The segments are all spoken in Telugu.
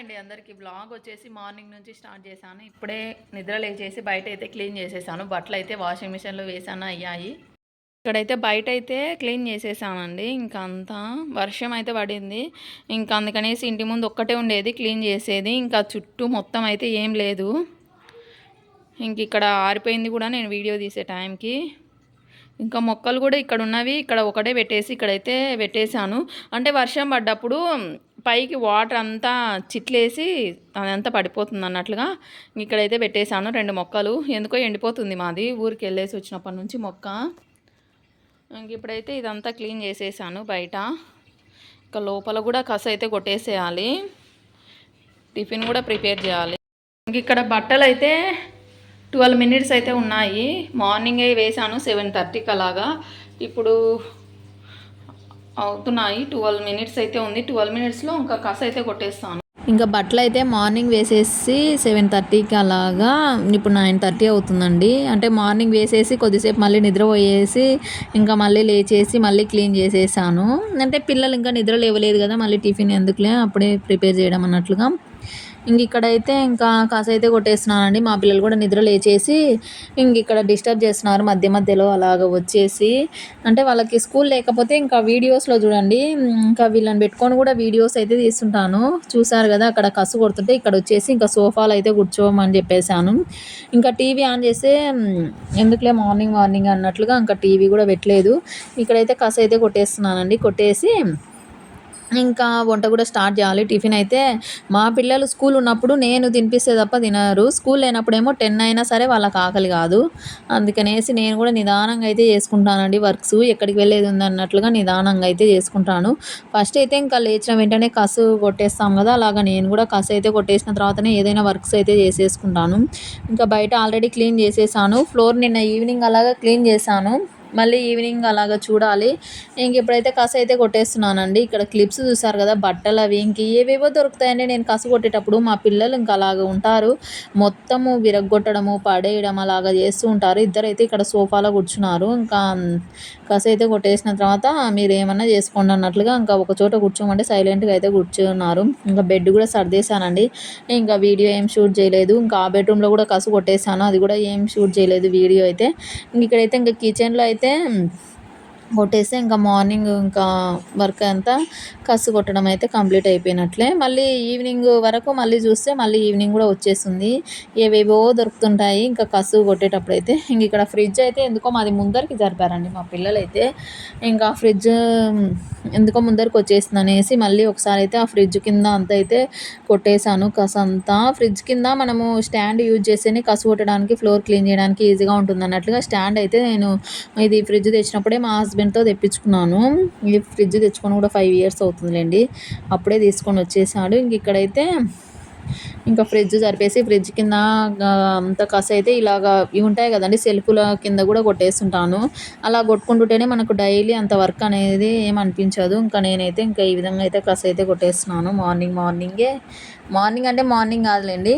అండి అందరికి. బ్లాగ్ వచ్చేసి మార్నింగ్ నుంచి స్టార్ట్ చేశాను. ఇప్పుడే నిద్ర లేచేసి బయట అయితే క్లీన్ చేసేసాను. బట్టలు అయితే వాషింగ్ మిషన్లో వేసాను అయ్యాయి. ఇక్కడైతే బయట అయితే క్లీన్ చేసేసానండి. ఇంకా అంతా వర్షం అయితే పడింది. ఇంకా అందుకనేసి ఇంటి ముందు ఒక్కటే ఉండేది క్లీన్ చేసేది. ఇంకా చుట్టూ మొత్తం అయితే ఏం లేదు. ఇంక ఇక్కడ ఆరిపోయింది కూడా నేను వీడియో తీసే టైంకి. ఇంకా మొక్కలు కూడా ఇక్కడ ఉన్నవి ఇక్కడ ఒకటే పెట్టేసి ఇక్కడైతే పెట్టేశాను. అంటే వర్షం పడ్డప్పుడు పైకి వాటర్ అంతా చిట్లేసి అదంతా పడిపోతుంది అన్నట్లుగా ఇక్కడైతే పెట్టేశాను రెండు మొక్కలు. ఎందుకో ఎండిపోతుంది మాది. ఊరికి వెళ్ళేసి వచ్చినప్పటి నుంచి మొక్క. ఇంక ఇప్పుడైతే ఇదంతా క్లీన్ చేసేసాను బయట. ఇంకా లోపల కూడా కస అయితే కొట్టేసేయాలి. టిఫిన్ కూడా ప్రిపేర్ చేయాలి. ఇంక ఇక్కడ బట్టలు అయితే ట్వెల్వ్ మినిట్స్ అయితే ఉన్నాయి. మార్నింగే వేసాను సెవెన్ థర్టీకి అలాగా. ఇప్పుడు అవుతున్నాయి. ట్వెల్వ్ మినిట్స్ అయితే ఉంది. ట్వెల్వ్ మినిట్స్లో ఇంకా కస అయితే కొట్టేస్తాను. ఇంకా బట్టలు అయితే మార్నింగ్ వేసేసి సెవెన్ థర్టీకి అలాగా ఇప్పుడు నైన్ థర్టీ అవుతుందండి. అంటే మార్నింగ్ వేసేసి కొద్దిసేపు మళ్ళీ నిద్రపోయేసి ఇంకా మళ్ళీ లేచేసి మళ్ళీ క్లీన్ చేసేసాను. అంటే పిల్లలు ఇంకా నిద్ర లేవలేదు కదా మళ్ళీ టిఫిన్ ఎందుకులే అప్పుడే ప్రిపేర్ చేయడం అన్నట్లుగా. ఇంక ఇక్కడైతే ఇంకా కాస అయితే కొట్టేస్తున్నానండి మా పిల్లలు కూడా నిద్ర లేచేసి ఇంక ఇక్కడ డిస్టర్బ్ చేస్తున్నారు మధ్య మధ్యలో అలాగ వచ్చేసి. అంటే వాళ్ళకి స్కూల్ లేకపోతే ఇంకా వీడియోస్లో చూడండి. ఇంకా వీళ్ళని పెట్టుకొని కూడా వీడియోస్ అయితే తీస్తుంటాను. చూసారు కదా అక్కడ కసు కొడుతుంటే ఇక్కడ వచ్చేసి ఇంకా సోఫాలు అయితే కూర్చోమని చెప్పేశాను. ఇంకా టీవీ ఆన్ చేస్తే ఎందుకులే మార్నింగ్ మార్నింగ్ అన్నట్లుగా ఇంకా టీవీ కూడా పెట్టలేదు. ఇక్కడైతే కసు అయితే కొట్టేస్తున్నానండి. కొట్టేసి ఇంకా వంట కూడా స్టార్ట్ చేయాలి. టిఫిన్ అయితే మా పిల్లలు స్కూల్ ఉన్నప్పుడు నేను తినిపిస్తే తప్ప తినరు. స్కూల్ లేనప్పుడేమో టెన్ అయినా సరే వాళ్ళకి ఆకలి కాదు. అందుకనేసి నేను కూడా నిదానంగా అయితే చేసుకుంటానండి. వర్క్స్ ఎక్కడికి వెళ్ళేది ఉంది అన్నట్లుగా నిదానంగా అయితే చేసుకుంటాను. ఫస్ట్ అయితే ఇంకా లేచిన వెంటనే కసు కొట్టేస్తాం కదా అలాగా నేను కూడా కసు అయితే కొట్టేసిన తర్వాతనే ఏదైనా వర్క్స్ అయితే చేసేసుకుంటాను. ఇంకా బయట ఆల్రెడీ క్లీన్ చేసేసాను. ఫ్లోర్ నిన్న ఈవినింగ్ అలాగా క్లీన్ చేశాను. మళ్ళీ ఈవినింగ్ అలాగా చూడాలి. ఇంక ఇప్పుడైతే కస అయితే కొట్టేస్తున్నానండి ఇక్కడ క్లిప్స్ చూసారు కదా బట్టలు అవి ఇంక ఏవేవో దొరుకుతాయండి. నేను కస కొట్టేటప్పుడు మా పిల్లలు ఇంకా అలాగ ఉంటారు. మొత్తము విరగొట్టడము పడేయడం అలాగా చేస్తూ ఉంటారు. ఇద్దరైతే ఇక్కడ సోఫాలో కూర్చున్నారు. ఇంకా కస అయితే కొట్టేసిన తర్వాత మీరు ఏమన్నా చేసుకోండి అన్నట్లుగా ఇంకా ఒక చోట కూర్చోమంటే సైలెంట్గా అయితే కూర్చున్నారు. ఇంకా బెడ్ కూడా సర్దేశానండి. ఇంకా వీడియో ఏం షూట్ చేయలేదు. ఇంకా ఆ బెడ్రూమ్లో కూడా కసు కొట్టేశాను. అది కూడా ఏం షూట్ చేయలేదు వీడియో అయితే. ఇంక ఇక్కడైతే ఇంకా కిచెన్లో అయితే attempts కొట్టేస్తే ఇంకా మార్నింగ్ ఇంకా వర్క్ అంతా కసు కొట్టడం అయితే కంప్లీట్ అయిపోయినట్లే. మళ్ళీ ఈవినింగ్ వరకు మళ్ళీ చూస్తే మళ్ళీ ఈవినింగ్ కూడా వచ్చేస్తుంది. ఏవేవో దొరుకుతుంటాయి ఇంకా కసు కొట్టేటప్పుడు అయితే. ఇంక ఇక్కడ ఫ్రిడ్జ్ అయితే ఎందుకో మాది ముందరికి జరిపారండి మా పిల్లలు అయితే ఇంకా ఫ్రిడ్జ్ ఎందుకో ముందరికి వచ్చేస్తుంది అనేసి మళ్ళీ ఒకసారి అయితే ఆ ఫ్రిడ్జ్ కింద అంతా అయితే కొట్టేశాను. కసు అంతా ఫ్రిడ్జ్ కింద మనము స్టాండ్ యూజ్ చేస్తేనే కసు కొట్టడానికి ఫ్లోర్ క్లీన్ చేయడానికి ఈజీగా ఉంటుంది అన్నట్లుగా స్టాండ్ అయితే నేను ఇది ఫ్రిడ్జ్ తెచ్చినప్పుడే మా హస్బెండ్తో తెప్పించుకున్నాను. ఈ ఫ్రిడ్జ్ తెచ్చుకొని కూడా ఫైవ్ ఇయర్స్ అవుతుందిలేండి. అప్పుడే తీసుకొని వచ్చేసాడు. ఇంక ఇక్కడైతే ఇంకా ఫ్రిడ్జ్ జరిపేసి ఫ్రిడ్జ్ కింద అంత కస అయితే ఇలాగా ఇవి ఉంటాయి కదండి సెల్ఫ్ల కింద కూడా కొట్టేస్తుంటాను. అలా కొట్టుకుంటుంటేనే మనకు డైలీ అంత వర్క్ అనేది ఏమనిపించదు ఇంకా నేనైతే ఇంకా ఈ విధంగా అయితే కస అయితే కొట్టేస్తున్నాను. మార్నింగ్ మార్నింగే. మార్నింగ్ అంటే మార్నింగ్ కాదులేండి.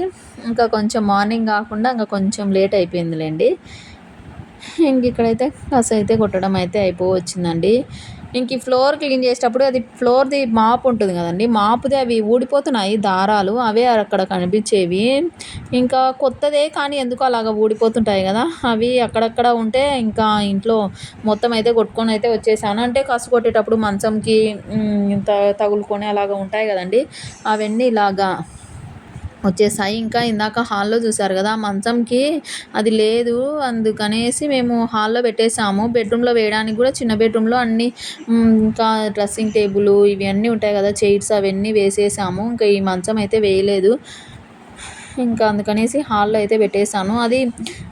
ఇంకా కొంచెం మార్నింగ్ కాకుండా ఇంకా కొంచెం లేట్ అయిపోయిందిలేండి. ఇంక ఇక్కడైతే కస అయితే కొట్టడం అయితే అయిపోవచ్చిందండి. ఇంక ఈ ఫ్లోర్ క్లీన్ చేసేటప్పుడు అది ఫ్లోర్ది మాప్ ఉంటుంది కదండి మాపుది అవి ఊడిపోతున్నాయి దారాలు అవే అక్కడ కనిపించేవి. ఇంకా కొత్తదే కానీ ఎందుకు అలాగ ఊడిపోతుంటాయి కదా అవి అక్కడక్కడ ఉంటే ఇంకా ఇంట్లో మొత్తం అయితే కొట్టుకొని అయితే వచ్చేసాను. అంటే కసు కొట్టేటప్పుడు మంచంకి త- తగులుకొని అలాగ ఉంటాయి కదండి అవన్నీ ఇలాగా వచ్చేసాయి. ఇంకా ఇందాక హాల్లో చూసారు కదా ఆ మంచంకి అది లేదు. అందుకనేసి మేము హాల్లో పెట్టేసాము బెడ్రూమ్లో వేయడానికి కూడా చిన్న బెడ్రూమ్లో అన్ని ఇంకా డ్రెస్సింగ్ టేబుల్ ఇవి అన్నీ ఉంటాయి కదా చైర్స్ అవన్నీ వేసేసాము. ఇంకా ఈ మంచం అయితే వేయలేదు. ఇంకా అందుకనేసి హాల్లో అయితే పెట్టేశాను. అది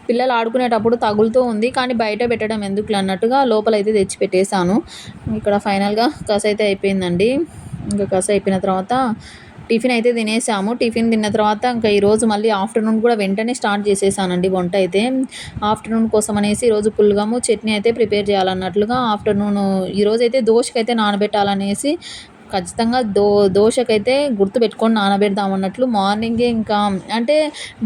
పిల్లలు ఆడుకునేటప్పుడు తగులుతూ ఉంది కానీ బయట పెట్టడం ఎందుకు అన్నట్టుగా లోపల అయితే తెచ్చి పెట్టేశాను. ఇక్కడ ఫైనల్గా కస అయితే అయిపోయిందండి. ఇంకా కస అయిపోయిన తర్వాత టిఫిన్ అయితే తినేసాము. టిఫిన్ తిన్న తర్వాత ఇంకా ఈరోజు మళ్ళీ ఆఫ్టర్నూన్ కూడా వెంటనే స్టార్ట్ చేసేసానండి వంట అయితే. ఆఫ్టర్నూన్ కోసం అనేసి ఈరోజు పుల్గము చట్నీ అయితే ప్రిపేర్ చేయాలన్నట్లుగా ఆఫ్టర్నూన్ ఈరోజు అయితే దోశకైతే నానబెట్టాలనేసి ఖచ్చితంగా దో దోశకైతే గుర్తు పెట్టుకొని నానబెడదాం అన్నట్లు మార్నింగే ఇంకా అంటే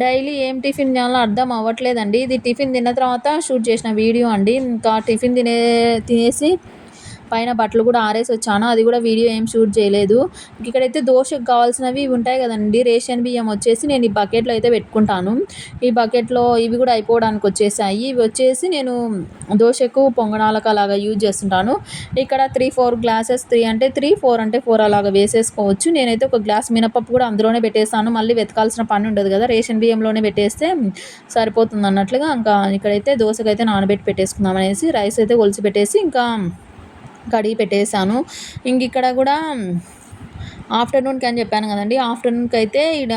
డైలీ ఏం టిఫిన్ చేయాలో అర్థం అవ్వట్లేదండి. ఇది టిఫిన్ తిన్న తర్వాత షూట్ చేసిన వీడియో అండి. ఇంకా టిఫిన్ తినే తినేసి పైన బట్టలు కూడా ఆరేసి వచ్చాను. అది కూడా వీడియో ఏం షూట్ చేయలేదు. ఇక్కడైతే దోశకు కావాల్సినవి ఇవి ఉంటాయి కదండి. రేషన్ బియ్యం వచ్చేసి నేను ఈ బకెట్లో అయితే పెట్టుకుంటాను. ఈ బకెట్లో ఇవి కూడా అయిపోవడానికి వచ్చేసాయి. ఇవి వచ్చేసి నేను దోశకు పొంగనాలకు అలాగా యూజ్ చేస్తుంటాను. ఇక్కడ త్రీ ఫోర్ గ్లాసెస్ త్రీ అంటే త్రీ ఫోర్ అంటే ఫోర్ అలాగా వేసేసుకోవచ్చు. నేనైతే ఒక గ్లాస్ మినపప్పు కూడా అందులోనే పెట్టేస్తాను. మళ్ళీ వెతకాల్సిన పని ఉండదు కదా. రేషన్ బియ్యంలోనే పెట్టేస్తే సరిపోతుంది అన్నట్లుగా. ఇంకా ఇక్కడైతే దోశకైతే నానబెట్టి పెట్టేసుకుందాం అనేసి రైస్ అయితే ఒలిచి పెట్టేసి ఇంకా కడిగి పెట్టేశాను. ఇంక ఇక్కడ కూడా ఆఫ్టర్నూన్కి అని చెప్పాను కదండి. ఆఫ్టర్నూన్కి అయితే ఇక్కడ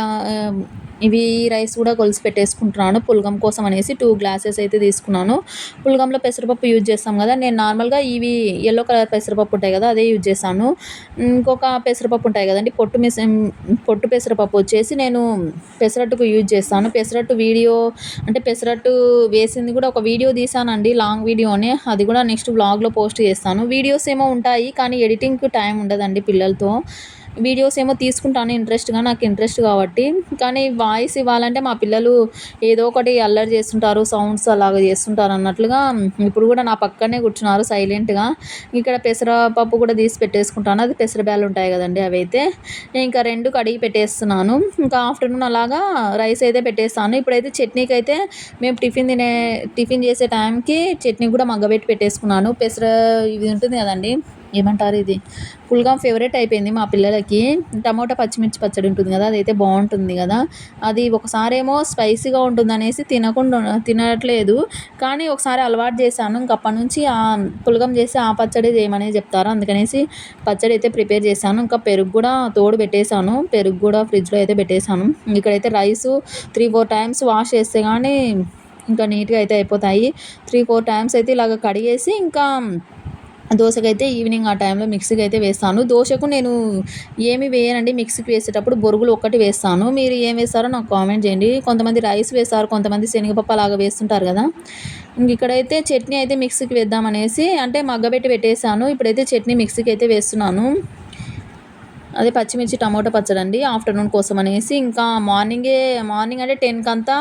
ఇవి రైస్ కూడా కొలిసి పెట్టేసుకుంటున్నాను. పులగం కోసం అనేసి టూ గ్లాసెస్ అయితే తీసుకున్నాను. పులగంలో పెసరపప్పు యూజ్ చేస్తాం కదా నేను నార్మల్గా ఇవి ఎల్లో కలర్ పెసరపప్పు ఉంటాయి కదా అదే యూజ్ చేశాను ఇంకొక పెసరపప్పు ఉంటాయి కదండి పొట్టు మిస్ పొట్టు పెసరపప్పు వచ్చేసి నేను పెసరట్టుకు యూజ్ చేస్తాను. పెసరట్టు వీడియో అంటే పెసరట్టు వేసింది కూడా ఒక వీడియో తీసానండి లాంగ్ వీడియోనే అది కూడా నెక్స్ట్ వ్లాగ్లో పోస్ట్ చేస్తాను. వీడియోస్ ఏమో ఉంటాయి కానీ ఎడిటింగ్కి టైం ఉండదండి పిల్లలతో. వీడియోస్ ఏమో తీసుకుంటాను ఇంట్రెస్ట్గా నాకు ఇంట్రెస్ట్ కాబట్టి. కానీ వాయిస్ ఇవ్వాలంటే మా పిల్లలు ఏదో ఒకటి అల్లరి చేస్తుంటారు సౌండ్స్ అలాగ చేస్తుంటారు అన్నట్లుగా ఇప్పుడు కూడా నా పక్కనే కూర్చున్నారు సైలెంట్గా. ఇక్కడ పెసరపప్పు కూడా తీసి పెట్టేసుకుంటాను. అది పెసరబ్యాలు ఉంటాయి కదండి అవి అయితే నేను ఇంకా రెండు కడిగి పెట్టేస్తున్నాను. ఇంకా ఆఫ్టర్నూన్ అలాగా రైస్ అయితే పెట్టేస్తాను. ఇప్పుడైతే చట్నీకి అయితే మేము టిఫిన్ తినే టిఫిన్ చేసే టైంకి చట్నీ కూడా మగ్గబెట్టి పెట్టేసుకున్నాను. పెసర ఇది ఉంటుంది కదండి. ఏమంటారు ఇది? ఫుల్గా ఫేవరెట్ అయిపోయింది మా పిల్లలకి. టమోటా పచ్చిమిర్చి పచ్చడి ఉంటుంది కదా అదైతే బాగుంటుంది కదా. అది ఒకసారి ఏమో స్పైసీగా ఉంటుంది అనేసి తినకుండా తినట్లేదు. కానీ ఒకసారి అలవాటు చేశాను. ఇంకప్పటి నుంచి ఆ పులగం చేసి ఆ పచ్చడి చేయమని చెప్తారు. అందుకనేసి పచ్చడి అయితే ప్రిపేర్ చేశాను. ఇంకా పెరుగు కూడా తోడు పెట్టేశాను. పెరుగు కూడా ఫ్రిడ్జ్లో అయితే పెట్టేశాను. ఇక్కడైతే rice three four times wash చేస్తే కానీ ఇంకా నీట్గా అయితే అయిపోతాయి. త్రీ ఫోర్ టైమ్స్ అయితే ఇలాగ కడిగేసి ఇంకా దోశకైతే ఈవినింగ్ ఆ టైంలో మిక్సీకి అయితే వేస్తాను. దోశకు నేను ఏమి వేయనండి మిక్సీకి వేసేటప్పుడు బొరుగులు ఒక్కటి వేస్తాను. మీరు ఏం వేస్తారో నాకు కామెంట్ చేయండి. కొంతమంది రైస్ వేస్తారు కొంతమంది శనగపప్పు అలాగా వేస్తుంటారు కదా. ఇక్కడైతే చట్నీ అయితే మిక్సీకి వేద్దామనేసి అంటే మగ్గబెట్టి పెట్టేశాను. ఇప్పుడైతే చట్నీ మిక్సీకి అయితే వేస్తున్నాను. అదే పచ్చిమిర్చి టమాటో పచ్చడి అండి ఆఫ్టర్నూన్ కోసం అనేసి ఇంకా మార్నింగే మార్నింగ్ అంటే టెన్కి అంతా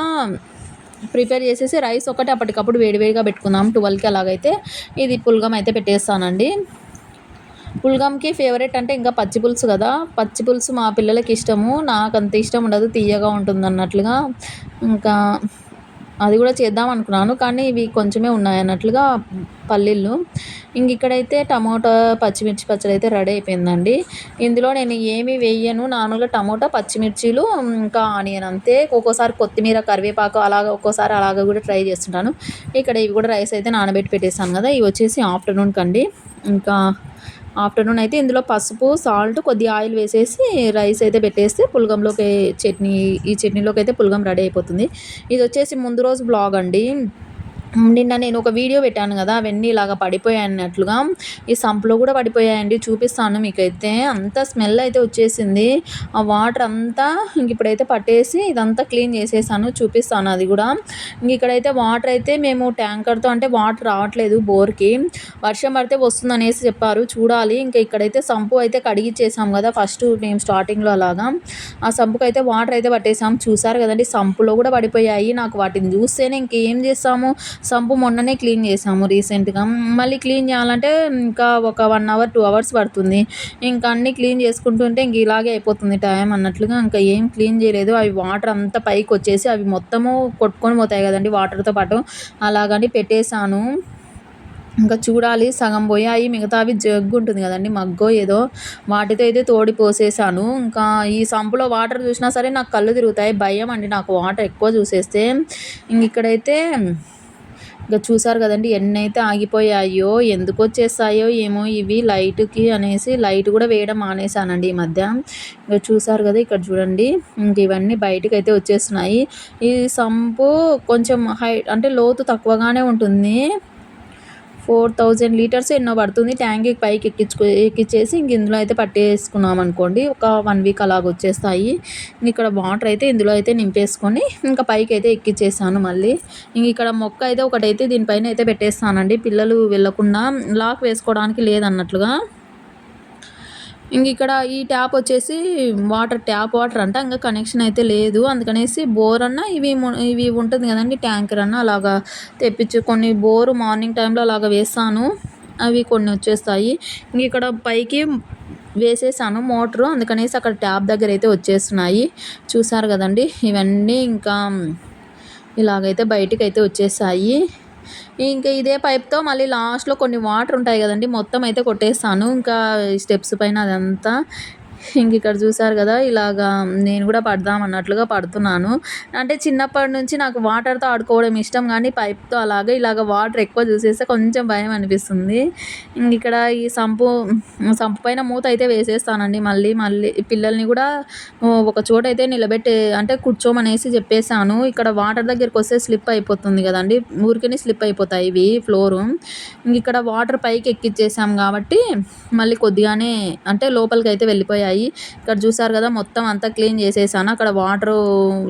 ప్రిపేర్ చేసేసి రైస్ ఒకటి అప్పటికప్పుడు వేడివేడిగా పెట్టుకుందాం. ట్వెల్వ్కి అలాగైతే ఇది పుల్గం అయితే పెట్టేస్తానండి. పుల్గంకి ఫేవరెట్ అంటే ఇంకా పచ్చి పులుసు కదా. పచ్చి పులుసు మా పిల్లలకి ఇష్టము. నాకు అంత ఇష్టం ఉండదు తీయగా ఉంటుంది అన్నట్లుగా ఇంకా అది కూడా చేద్దాం అనుకున్నాను కానీ ఇవి కొంచెమే ఉన్నాయి అన్నట్లుగా పల్లీలు. ఇంక ఇక్కడైతే టమోటా పచ్చిమిర్చి పచ్చడి అయితే రెడీ అయిపోయిందండి. ఇందులో నేను ఏమి వేయను నార్మల్గా టమోటా పచ్చిమిర్చీలు ఇంకా ఆనియన్ అంతే. ఒక్కోసారి కొత్తిమీర కరివేపాకు అలాగ ఒక్కోసారి అలాగ కూడా ట్రై చేస్తుంటాను. ఇక్కడ ఇవి కూడా రైస్ అయితే నానబెట్టి పెట్టేశాను కదా ఇవి వచ్చేసి ఆఫ్టర్నూన్ కండి ఇంకా ఆఫ్టర్నూన్ అయితే ఇందులో పసుపు సాల్ట్ కొద్దిగా ఆయిల్ వేసేసి రైస్ అయితే పెట్టేస్తే పులగంలోకి చట్నీ ఈ చట్నీలోకి అయితే పులగం రెడీ అయిపోతుంది. ఇది వచ్చేసి ముందు రోజు బ్లాగ్ అండి. నిన్న నేను ఒక వీడియో పెట్టాను కదా అవన్నీ ఇలాగ పడిపోయాయి అన్నట్లుగా. ఈ సంపులో కూడా పడిపోయాయండి చూపిస్తాను మీకైతే. అంత స్మెల్ అయితే వచ్చేసింది. ఆ వాటర్ అంతా ఇంక ఇప్పుడైతే పట్టేసి ఇదంతా క్లీన్ చేసేసాను చూపిస్తాను అది కూడా. ఇంక ఇక్కడైతే వాటర్ అయితే మేము ట్యాంకర్తో అంటే వాటర్ రావట్లేదు బోర్కి. వర్షం పడితే వస్తుంది అనేసి చెప్పారు చూడాలి. ఇంకా ఇక్కడైతే సంపు అయితే కడిగిచ్చేసాం కదా ఫస్ట్ మేము స్టార్టింగ్లో అలాగా. ఆ సంపుకి అయితే వాటర్ అయితే పట్టేసాం. చూసారు కదండి సంపులో కూడా పడిపోయాయి. నాకు వాటిని చూస్తేనే ఇంకేం చేస్తాము? సంపు మొన్ననే క్లీన్ చేసాము రీసెంట్గా. మళ్ళీ క్లీన్ చేయాలంటే ఇంకా ఒక వన్ అవర్ టూ అవర్స్ పడుతుంది. ఇంకా అన్నీ క్లీన్ చేసుకుంటుంటే ఇంక ఇలాగే అయిపోతుంది టైం అన్నట్లుగా. ఇంకా ఏం క్లీన్ చేయలేదు. అవి వాటర్ అంతా పైకి వచ్చేసి అవి మొత్తము కొట్టుకొని పోతాయి కదండి వాటర్తో పాటు. అలాగని పెట్టేశాను. ఇంకా చూడాలి సగం పోయాయి. మిగతావి జగ్గు ఉంటుంది కదండి మగ్గో ఏదో. వాటితో అయితే తోడి పోసేసాను ఇంకా ఈ సంపులో వాటర్ చూసినా సరే నాకు కళ్ళు తిరుగుతాయి. భయం అండి నాకు వాటర్ ఎక్కువ చూసేస్తే. ఇంక ఇక్కడైతే ఇక చూసారు కదండి ఎన్ని అయితే ఆగిపోయాయో ఎందుకు వచ్చేస్తాయో ఏమో ఇవి లైట్కి అనేసి లైట్ కూడా వేయడం మానేశానండి ఈ మధ్య. ఇక చూసారు కదా ఇక్కడ చూడండి ఇంక ఇవన్నీ బయటకు అయితే వచ్చేస్తున్నాయి. ఈ సంపు కొంచెం హై అంటే లోతు తక్కువగానే ఉంటుంది. ఫోర్ థౌజండ్ లీటర్స్ ఎన్నో పడుతుంది. ట్యాంక్ పైకి ఎక్కించుకో ఎక్కించేసి ఇంక ఇందులో అయితే పట్టేసుకున్నాం అనుకోండి. ఒక వన్ వీక్ అలాగ వచ్చేస్తాయి. ఇక్కడ వాటర్ అయితే ఇందులో అయితే నింపేసుకొని ఇంకా పైకి అయితే ఎక్కించేసాను మళ్ళీ. ఇంక ఇక్కడ మొక్క అయితే ఒకటైతే దీనిపైన అయితే పెట్టేస్తానండి. పిల్లలు వెళ్ళకుండా లాక్ వేసుకోవడానికి లేదన్నట్లుగా. ఇంక ఇక్కడ ఈ ట్యాప్ వచ్చేసి వాటర్ ట్యాప్ వాటర్ అంట ఇంకా కనెక్షన్ అయితే లేదు. అందుకనేసి బోర్ అన్న ఇవి ఇవి ఉంటుంది కదండి ట్యాంకర్ అన్న అలాగా తెప్పించు కొన్ని బోరు మార్నింగ్ టైంలో అలాగా వేస్తాను అవి కొన్ని వచ్చేస్తాయి. ఇంక ఇక్కడ పైకి వేసేసాను మోటరు అందుకనేసి అక్కడ ట్యాప్ దగ్గర అయితే వచ్చేస్తున్నాయి. చూసారు కదండి ఇవన్నీ ఇంకా ఇలాగైతే బయటికి అయితే వచ్చేసాయి. ఇంకా ఇదే పైప్తో మళ్ళీ లాస్ట్లో కొన్ని వాటర్ ఉంటాయి కదండి మొత్తం అయితే కొట్టేస్తాను. ఇంకా స్టెప్స్ పైన అదంతా ఇంక ఇక్కడ చూసారు కదా ఇలాగా నేను కూడా పడదాం అన్నట్లుగా పడుతున్నాను. అంటే చిన్నప్పటి నుంచి నాకు వాటర్తో ఆడుకోవడం ఇష్టం కానీ పైప్తో అలాగే ఇలాగ వాటర్ ఎక్కువ చూసేస్తే కొంచెం భయం అనిపిస్తుంది. ఇంక ఇక్కడ ఈ సంపు సంపు పైన మూత అయితే వేసేస్తానండి. మళ్ళీ మళ్ళీ పిల్లల్ని కూడా ఒక చోట అయితే నిలబెట్టి అంటే కూర్చోమనేసి చెప్పేశాను. ఇక్కడ వాటర్ దగ్గరికి వస్తే స్లిప్ అయిపోతుంది కదండి. ఊరికే స్లిప్ అయిపోతాయి ఇవి ఫ్లోరు ఇంక ఇక్కడ వాటర్ పైకి ఎక్కిచ్చేసాం కాబట్టి మళ్ళీ కొద్దిగానే అంటే లోపలికి అయితే వెళ్ళిపోయాయి. ఇక్కడ చూసారు కదా మొత్తం అంతా క్లీన్ చేసేసాను. అక్కడ వాటర్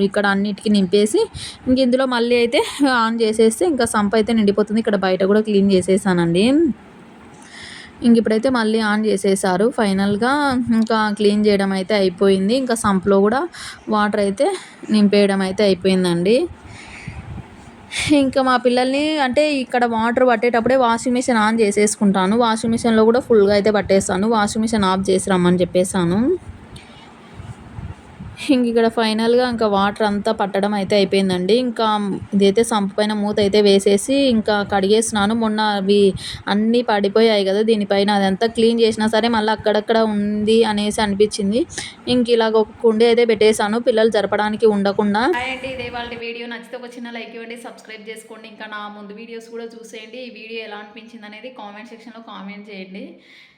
ఇక్కడ అన్నిటికీ నింపేసి ఇంక ఇందులో మళ్ళీ అయితే ఆన్ చేసేస్తే ఇంకా సంప్ అయితే నిండిపోతుంది. ఇక్కడ బయట కూడా క్లీన్ చేసేసానండి. ఇంక ఇప్పుడైతే మళ్ళీ ఆన్ చేసేసారు. ఫైనల్గా ఇంకా క్లీన్ చేయడం అయితే అయిపోయింది. ఇంకా సంప్లో కూడా వాటర్ అయితే నింపేయడం అయితే అయిపోయిందండి. ఇంకా మా పిల్లల్ని అంటే ఇక్కడ వాటర్ పట్టేటప్పుడే వాషింగ్ మిషన్ ఆన్ చేసేసుకుంటాను. వాషింగ్ మిషన్లో కూడా ఫుల్గా అయితే పట్టేస్తాను. వాషింగ్ మిషన్ ఆఫ్ చేసి రమ్మని చెప్పేసాను ఇంక ఇక్కడ ఫైనల్గా ఇంకా వాటర్ అంతా పట్టడం అయితే అయిపోయిందండి. ఇంకా ఇదైతే సంపు పైన మూత అయితే వేసేసి ఇంకా కడిగేసినాను. మొన్న అవి అన్నీ పడిపోయాయి కదా దీనిపైన అదంతా క్లీన్ చేసినా సరే మళ్ళీ అక్కడక్కడ ఉంది అనేసి అనిపించింది. ఇంక ఇలాగ ఒక కుండి అయితే పెట్టేశాను. పిల్లలు జరపడానికి ఉండకుండా. అండి ఇదే వాళ్ళ వీడియో. నచ్చితే ఒక చిన్న లైక్ ఇవ్వండి సబ్స్క్రైబ్ చేసుకోండి. ఇంకా నా ముందు వీడియోస్ కూడా చూసేయండి. ఈ వీడియో ఎలా అనిపించింది అనేది కామెంట్ సెక్షన్లో కామెంట్ చేయండి.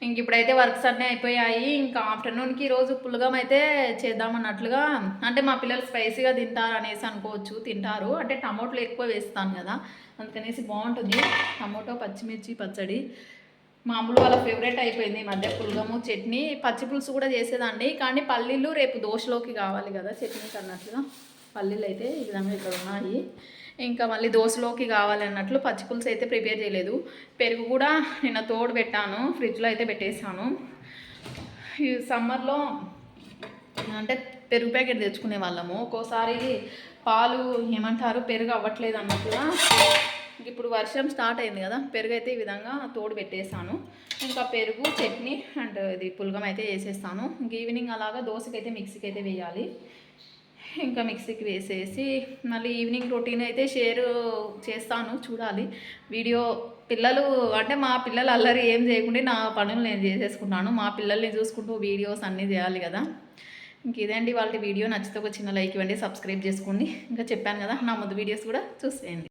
ఇంక ఇప్పుడైతే వర్క్స్ అన్నీ అయిపోయాయి. ఇంకా ఆఫ్టర్నూన్కి ఈరోజు పులగం అయితే చేద్దామన్నట్లుగా అంటే మా పిల్లలు స్పైసీగా తింటారు అనేసి అనుకోవచ్చు తింటారు. అంటే టమాటోలు ఎక్కువ వేస్తాను కదా అందుకనేసి బాగుంటుంది. టమాటో పచ్చిమిర్చి పచ్చడి. మామూలు వాళ్ళ ఫేవరెట్ అయిపోయింది ఈ మధ్య పులగము చట్నీ. పచ్చి పులుసు కూడా చేసేదాన్ని కానీ పల్లీలు రేపు దోశలోకి కావాలి కదా చట్నీకి అన్నట్లుగా పల్లీలు అయితే ఈ విధంగా ఇక్కడ ఉన్నాయి. ఇంకా మళ్ళీ దోశలోకి కావాలి అన్నట్లు పచ్చి పులుసు అయితే ప్రిపేర్ చేయలేదు. పెరుగు కూడా నిన్న తోడు పెట్టాను ఫ్రిడ్జ్లో అయితే పెట్టేశాను. ఈ సమ్మర్లో అంటే పెరుగు ప్యాకెట్ తెచ్చుకునే వాళ్ళము. ఒక్కోసారి పాలు ఏమంటారు? పెరుగు అవ్వట్లేదు అన్నట్టుగా. ఇప్పుడు వర్షం స్టార్ట్ అయింది కదా పెరుగు అయితే ఈ విధంగా తోడు పెట్టేసాను ఇంకా పెరుగు చట్నీ అండ్ ఇది పులగం అయితే వేసేస్తాను. ఇంక ఈవినింగ్ అలాగా దోశకైతే మిక్సీకి అయితే వేయాలి. ఇంకా మిక్సీకి వేసేసి మళ్ళీ ఈవినింగ్ రొటీన్ అయితే షేర్ చేస్తాను చూడాలి. వీడియో పిల్లలు అంటే మా పిల్లలు అల్లరి ఏం చేయకుండా నా పనులు నేను చేసేసుకుంటాను. మా పిల్లల్ని చూసుకుంటూ వీడియోస్ అన్నీ చేయాలి కదా. ఇంకేదండి వాళ్ళ వీడియో. నచ్చితే ఒక చిన్న లైక్ ఇవ్వండి సబ్స్క్రైబ్ చేసుకోండి. ఇంకా చెప్పాను కదా నా ముందు వీడియోస్ కూడా చూసేయండి.